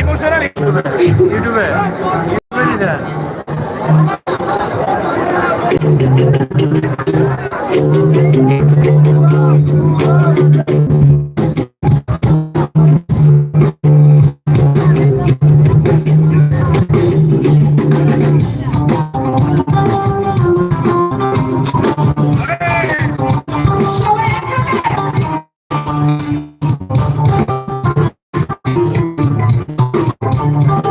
emotional ইউটিউবে